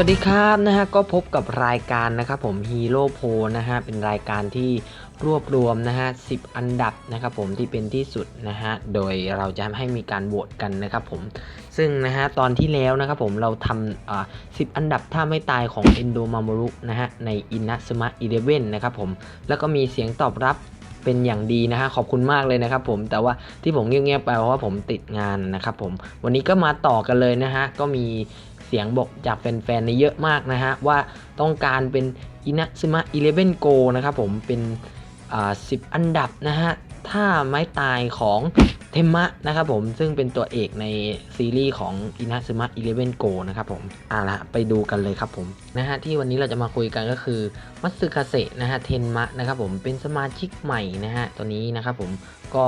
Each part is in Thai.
วัสดีครับนะฮะก็พบกับรายการนะครับผม Hero p o นะฮะเป็นรายการที่รวบรวมนะฮะ10อันดับนะครับผมที่เป็นที่สุดนะฮะโดยเราจะให้มีการโหวตกันนะครับผมซึ่งนะฮะตอนที่แล้วนะครับผมเราทำอ่า10อันดับท่าไม่ตายของ Endo Mamoru นะฮะใน Inazuma Eleven นะครับผมแล้วก็มีเสียงตอบรับเป็นอย่างดีนะฮะขอบคุณมากเลยนะครับผมแต่ว่าที่ผมเงียบๆไปเพราะว่าผมติดงานนะครับผมวันนี้ก็มาต่อกันเลยนะฮะก็มี เสียงบอกจากแฟนๆในเยอะมากนะฮะ ว่าต้องการเป็นอินะซึมะ11 Go นะครับผมเป็นอ่า10อันดับนะฮะถ้าไม้ตายของเทมะนะครับผมซึ่งเป็นตัวเอกในซีรีส์ของอินะซึมะ11 Go นะครับผมเอาละไปดูกันเลยครับผมนะฮะที่วันนี้เราจะมาคุยกันก็คือมัตสึคาเซะนะฮะเทนมะนะครับผมเป็นสมาชิกใหม่นะฮะตัวนี้นะครับผมก็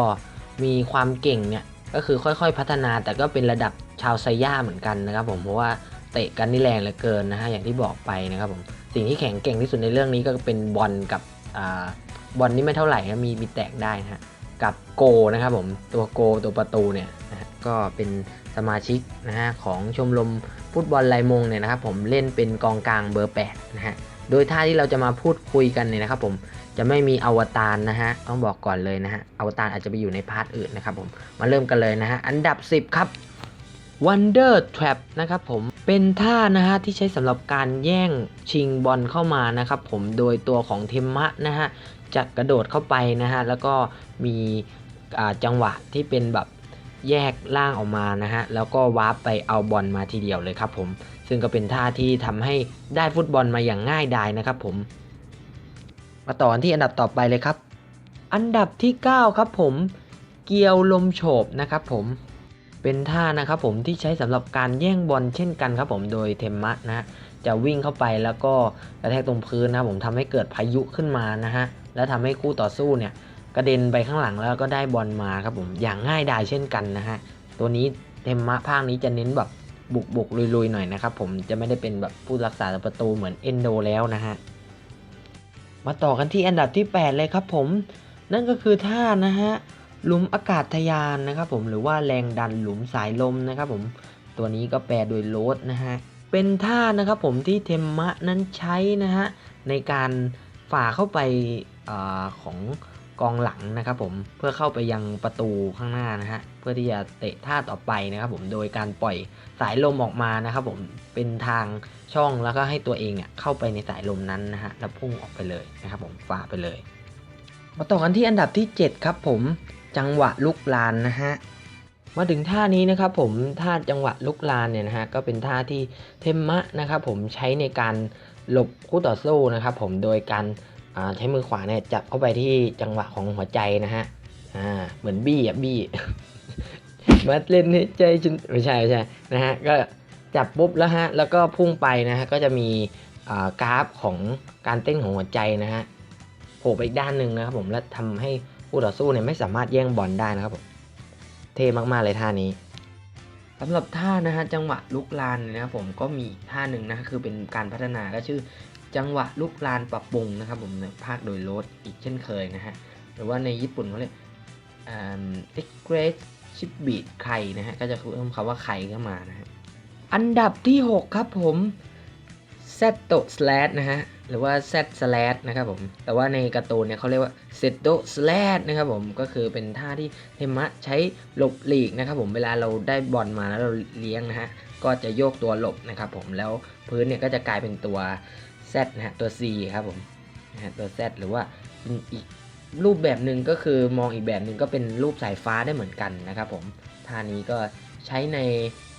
มีความเก่งเนี่ย ก็คือค่อยๆพัฒนาแต่ก็เป็นระดับชาวไซย่าเหมือนกันนะครับผมเพราะว่าเตะกันนี่แรงเหลือเกินนะฮะอย่างที่บอกไปนะครับผมสิ่งที่แข็งเก่งที่สุดในเรื่องนี้ก็เป็นบอลกับอ่าบอลนี่ไม่เท่าไหร่นะมีมีแตกได้นะฮะกับโกนะครับผมตัวโกตัวประตูเนี่ยนะฮะก็เป็นสมาชิกนะฮะของชมรมฟุตบอลไลมงเนี่ยนะครับผมเล่นเป็นกองกลางเบอร์8นะฮะ โดยท่าที่เราจะมาพูดคุยกันเนี่ยนะครับผมจะไม่มีอวตารนะฮะต้องบอกก่อนเลยนะฮะอวตารอาจจะไปอยู่ในพาร์ทอื่นนะครับผมมาเริ่มกันเลยนะฮะอันดับ 10 ครับ Wonder Trap นะครับผมเป็นท่านะฮะที่ใช้สำหรับการแย่งชิงบอลเข้ามานะครับผมโดยตัวของเทมมะนะฮะจะกระโดดเข้าไปนะฮะแล้วก็มีจังหวะที่เป็นแบบแยกล่างออกมานะฮะแล้วก็วาร์ปไปเอาบอลมาทีเดียวเลยครับผม ซึ่งก็เป็นท่าที่ทำให้ได้ฟุตบอลมาอย่างง่ายดายนะครับผมมาต่อที่อันดับต่อไปเลยครับ อันดับที่ 9 ครับผมเกียวลมโฉบนะครับผมเป็นท่านะครับผมที่ใช้สำหรับการแย่งบอลเช่นกันครับผมโดยเทมมะนะจะวิ่งเข้าไปแล้วก็กระแทกตรงพื้นนะครับผมทำให้เกิดพายุขึ้นมานะฮะแล้วทำให้คู่ต่อสู้เนี่ยกระเด็นไปข้างหลังแล้วก็ได้บอลมาครับผมอย่างง่ายดายเช่นกันนะฮะตัวนี้เทมมะภาคนี้จะเน้นแบบ บุกบุกลุยๆหน่อยนะครับผมจะไม่ได้เป็นแบบผู้รักษาประตูเหมือนเอนโดแล้วนะฮะมาต่อกันที่อันดับที่ 8 เลยครับผม นั่นก็คือท่านะฮะหลุมอากาศทะยานนะครับผมหรือว่าแรงดันหลุมสายลมนะครับผมตัวนี้ก็แปลโดยโรดนะฮะเป็นท่านะครับผมที่เทมมะนั้นใช้นะฮะในการฝ่าเข้าไปอาของ กองหลังนะครับผมเพื่อเข้าไปยังประตูข้างหน้านะฮะเพื่อที่จะเตะท่าต่อไปนะครับผมโดยการปล่อยสายลมออกมานะครับผมเป็นทางช่องแล้วก็ให้ตัวเองเนี่ยเข้าไปในสายลมนั้นนะฮะแล้วพุ่งออกไปเลยนะครับผมฝ่าไปเลย มาต่อกันที่อันดับที่ 7 ครับผมจังหวะลุกลานนะฮะมาถึงท่านี้นะครับผมท่าจังหวะลุกลานเนี่ยนะฮะก็เป็นท่าที่เทมมะนะครับผมใช้ในการหลบคู่ต่อสู้นะครับผมโดยการ ใช้มือขวาเนี่ยจับเข้าไปที่จังหวะของหัวใจนะฮะอ่าเหมือนบี้อะบี้มาเล่นให้ใจจนไม่ใช่ไม่ใช่นะฮะก็จับปุ๊บแล้วฮะแล้วก็พุ่งไปนะฮะก็จะมีกราฟของการเต้นของหัวใจนะฮะโผล่ไปอีกด้านหนึ่งนะครับผมและทำให้ผู้ต่อสู้เนี่ยไม่สามารถแย่งบอลได้นะครับผมเท่มากๆเลยท่านี้สำหรับท่านะฮะจังหวะลุกลานนะครับผมก็มีท่าหนึ่งนะคือเป็นการพัฒนาก็ชื่อ จังหวะลูกลานปรับปรุงนะครับผมในภาคโดยโรดอีกเช่นเคยนะฮะ หรือว่าในญี่ปุ่นเขาเรียกเอ็กเกรสชิปบีดไข่นะฮะ ก็จะเพิ่มคำว่าไข่เข้ามานะฮะ อันดับที่ 6 ครับผมแซตโตสแลดนะฮะ หรือว่า z slash นะครับผม แต่ว่าในการ์ตูนเนี่ยเขาเรียกว่า z o slash นะครับผม ก็คือเป็นท่าที่เทมะใช้หลบหลีกนะครับผม เวลาเราได้บอลมาแล้วเราเลี้ยงนะฮะ ก็จะโยกตัวหลบนะครับผม แล้วพื้นเนี่ยก็จะกลายเป็นตัว z นะฮะ ตัว c ครับผมนะฮะตัว z หรือว่าอีกรูปแบบหนึ่งก็คือมองอีกแบบหนึ่งก็เป็นรูปสายฟ้าได้เหมือนกันนะครับผม ท่านี้ก็ใช้ใน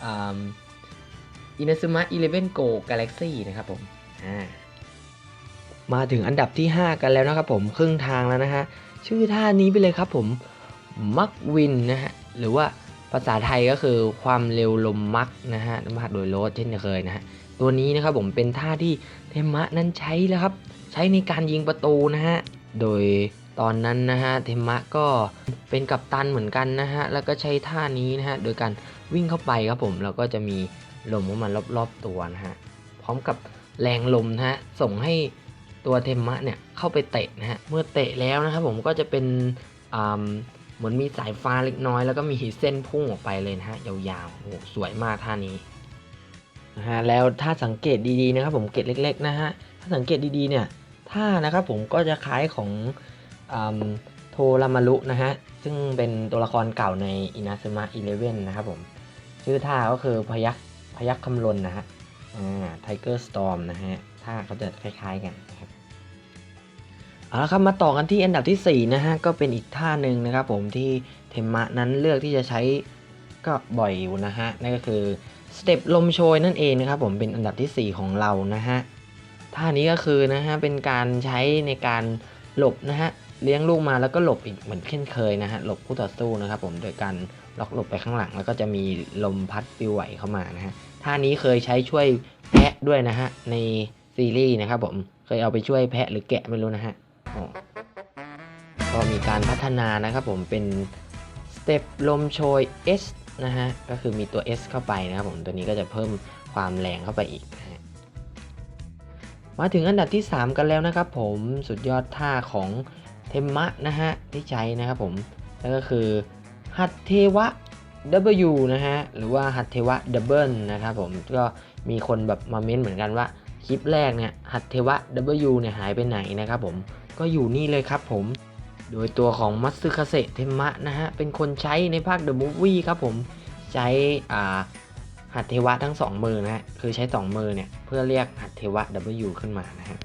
อินาซึมะ11 Go Galaxy นะครับผม อ่า มาถึงอันดับที่ 5 กันแล้วนะครับผมครึ่งทางแล้วนะฮะชื่อท่านี้ไปเลยครับผมมักวินนะฮะหรือว่าภาษาไทยก็คือความเร็วลมมักนะฮะมาโดยโรสเช่นเคยนะฮะตัวนี้นะครับผมเป็นท่าที่เทมะนั้นใช้แล้วครับ ใช้ในการยิงประตูนะฮะโดยตอนนั้นนะฮะเทมะก็เป็นกัปตันเหมือนกันนะฮะแล้วก็ใช้ท่านี้นะฮะโดยการวิ่งเข้าไปครับผมแล้วก็จะมีลมเข้ามารอบๆตัวนะฮะพร้อมกับแรงลมนะฮะส่งให้ ตัวเทมมะเนี่ยเข้าไปเตะนะฮะ เมื่อเตะแล้วนะครับผมก็จะเป็นเหมือนมีสายฟ้าเล็กน้อย แล้วก็มีเส้นพุ่งออกไปเลยนะฮะยาวๆโอ้สวยมากท่านี้นะฮะแล้วถ้าสังเกตดีๆนะครับผมเกตเล็ก ๆ นะฮะถ้าสังเกตดีๆเนี่ยท่านะครับผมก็จะคล้ายของอโทรามารุนะฮะซึ่งเป็นตัวละครเก่าในอินาซึมะอีเลเว่นนะครับผมชื่อท่าก็คือพยักพยักคำลนนะฮะอ่าไทเกอร์สตอมนะฮะ ท่าเขาจะคล้าย ๆ กันนะครับเอาละครับมาต่อกันที่อันดับทีสี่4นะฮะก็เป็นอีกท่าหนึ่งนะครับ ผมที่เทมะนั้นเลือกที่จะใช้ก็บ่อยอยู่นะฮะนั่นก็คือสเต็ปลมโชยนั่นเองนะครับ ผมเป็นอันดับทีสี่4 ของเรานะฮะท่านี้ก็คือนะฮะเป็นการใช้ในการหลบนะฮะเลี้ยงลูกมาแล้วก็หลบอีกเหมือนเช่นเคยนะฮะหลบคู่ต่อสู้นะครับ ผมโดยการล็อกหลบไปข้างหลัง แล้วก็จะมีลมพัดปิวไหวเข้ามานะฮะท่านี้เคยใช้ช่วยแพะด้วยนะฮะใน ซีรีส์นะครับผมเคยเอาไปช่วยแพะหรือแกะไม่รู้นะฮะอ๋อก็มีการพัฒนานะครับผมเป็นสเต็ปลมโชย S นะฮะก็คือมีตัว S เข้าไปนะครับผมตัวนี้ก็จะเพิ่มความแรงเข้าไปอีกนะฮะมาถึงอันดับที่ 3 กันแล้วนะครับผมสุดยอดท่าของเทมมะนะฮะที่ใช้นะครับผมนั่นก็คือหัตเทวะ W นะฮะหรือว่าหัตเทวะดับเบิลนะครับผมก็มีคนแบบมาเม้นเหมือนกันว่า คลิปแรกเนี่ยหัตเทวะ W เนี่ยหายไปไหนนะครับผมก็อยู่นี่เลยครับผม โดยตัวของมัตสึคาเซเทมะนะฮะ เป็นคนใช้ในภาค The Movie ครับผม ใช้อ่าหัตเทวะทั้ง 2 มือนะฮะ คือใช้ 2 มือเนี่ย เพื่อเรียกหัตเทวะ W ขึ้นมานะฮะ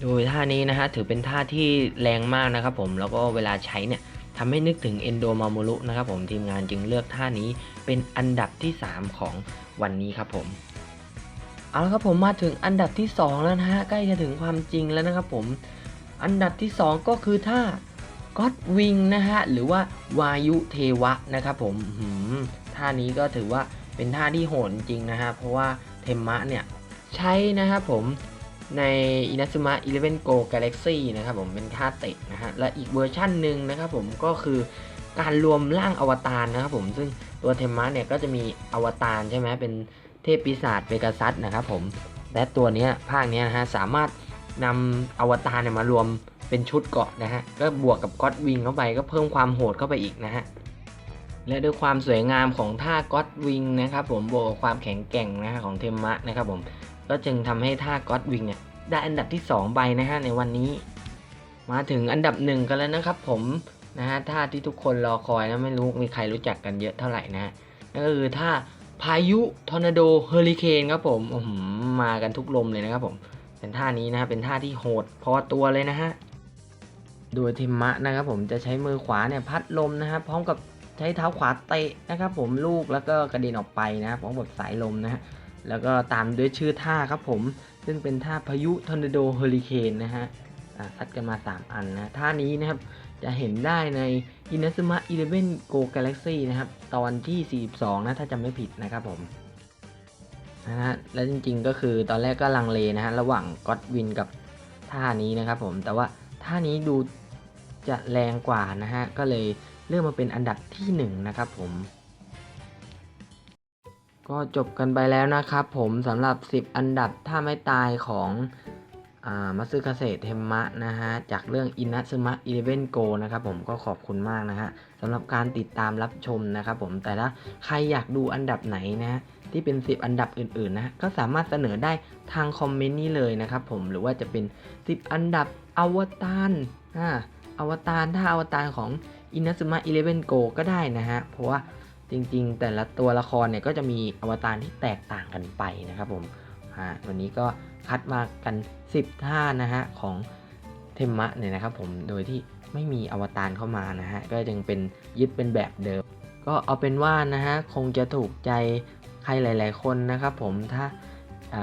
โดยท่านี้นะฮะ ถือเป็นท่าที่แรงมากนะครับผม แล้วก็เวลาใช้เนี่ยทำให้นึกถึงเอนโดมามูรุนะครับผม ทีมงานจึงเลือกท่านี้เป็นอันดับที่ 3 ของวันนี้ครับผม เอาละครับผมมาถึงอันดับที่ 2 แล้วนะฮะใกล้จะถึงความจริงแล้วนะครับผมอันดับที่ 2 ก็คือท่าก็อดวิงนะฮะหรือว่าวายุเทวะนะครับผมหืมท่านี้ก็ถือว่าเป็นท่าที่โหดจริงนะฮะเพราะว่าเทมมะเนี่ยใช้นะครับผมใน Inazuma Eleven Go Galaxy นะครับผมเป็นท่าเตะนะฮะและอีกเวอร์ชั่นหนึ่งนะครับผมก็คือการรวมร่างอวตารนะครับผมซึ่งตัวเทมมะเนี่ยก็จะมีอวตารใช่ไหมเป็น เทพปีศาจเปกัสซัสนะครับผม และตัวนี้ภาคนี้นะฮะสามารถนำอวตารเนี่ยมารวมเป็นชุดเกาะนะฮะ ก็บวกกับก็อดวิงเข้าไปก็เพิ่มความโหดเข้าไปอีกนะฮะ และด้วยความสวยงามของท่าก็อดวิงนะครับผมบวกกับความแข็งแกร่งนะฮะของเทมมะนะครับผม ก็จึงทำให้ท่าก็อดวิงเนี่ยได้อันดับที่ 2 ไปนะฮะในวันนี้ มาถึงอันดับหนึ่งกันแล้วนะครับผมนะฮะท่าที่ทุกคนรอคอยนะไม่รู้มีใครรู้จักกันเยอะเท่าไหร่นะฮะนั่นก็คือท่า พายุทอร์นาโดเฮอริเคนครับผมอื้อหือมากันทุกลมเลยนะครับผม เป็นท่านี้นะครับเป็นท่าที่โหดพอตัวเลยนะฮะโดยทิมมะนะครับผมจะใช้มือขวาเนี่ยพัดลมนะฮะพร้อมกับใช้เท้าขวาเตะนะครับผมลูกแล้วก็กระเด็นออกไปนะพร้อมกับสายลมนะฮะแล้วก็ตามด้วยชื่อท่าครับผม ซึ่งเป็นท่าพายุทอร์นาโดเฮอริเคนนะฮะ ซัดกันมา 3 อันนะท่านี้นะครับจะเห็นได้ใน Inazuma Eleven Go Galaxy นะครับ ตอนที่ 42 นะ ถ้าจำไม่ผิดนะครับผมนะฮะแล้วจริงๆก็คือตอนแรกก็ลังเลนะฮะ ระหว่างก็อดวินกับท่านี้นะครับผม แต่ว่าท่านี้ดูจะแรงกว่านะฮะ ก็เลยเลือกมาเป็นอันดับที่ 1นงนะครับผม ก็จบกันไปแล้วนะครับผมสำหรับ 10 อันดับท่าไม่ตายของ มัตสึคาเซเทมมะนะฮะจากเรื่องอินัซึมะอีเลเวนโกนะครับผมก็ขอบคุณมากนะฮะสำหรับการติดตามรับชมนะครับผมแต่ถ้าใครอยากดูอันดับไหนนะฮะที่เป็น 10 อันดับอื่นๆนะก็สามารถเสนอได้ทางคอมเมนต์นี้เลยนะครับผมหรือว่าจะเป็น 10 อันดับอวตารอ่าอวตารถ้าอวตารของ Inazuma Eleven Go ก็ได้นะฮะเพราะว่าจริงๆ แต่ละตัวละครเนี่ยก็จะมีอวตารที่แตกต่างกันไปนะครับผมวันนี้ก็ คัดมากัน 10 ท่านะฮะของเทมมะเนี่ยนะครับผมโดยที่ไม่มีอวตารเข้ามานะฮะก็ยังเป็นยึดเป็นแบบเดิม ก็เอาเป็นว่านะฮะคงจะถูกใจใครหลาย ๆ คนนะครับผมถ้า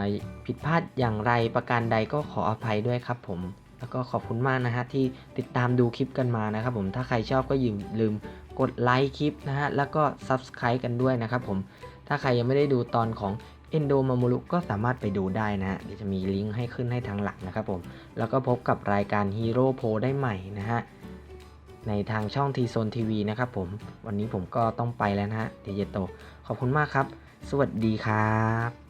าผิดพลาดอย่างไรประการใดก็ขออภัยด้วยครับผมแล้วก็ขอบคุณมากนะฮะที่ติดตามดูคลิปกันมานะครับผมถ้าใครชอบก็อย่าลืมกดไลค์คลิปนะฮะแล้วก็ Subscribe กันด้วยนะครับผมถ้าใครยังไม่ได้ดูตอนของ เอนโดมามุลุก็สามารถไปดูได้นะฮะเดี๋ยวจะมีลิงก์ให้ขึ้นให้ทางหลักนะครับผม แล้วก็พบกับรายการฮีโร่โพได้ใหม่นะฮะ ในทางช่องทีโซนทีวีนะครับผม วันนี้ผมก็ต้องไปแล้วนะฮะเดเยโต ขอบคุณมากครับ สวัสดีครับ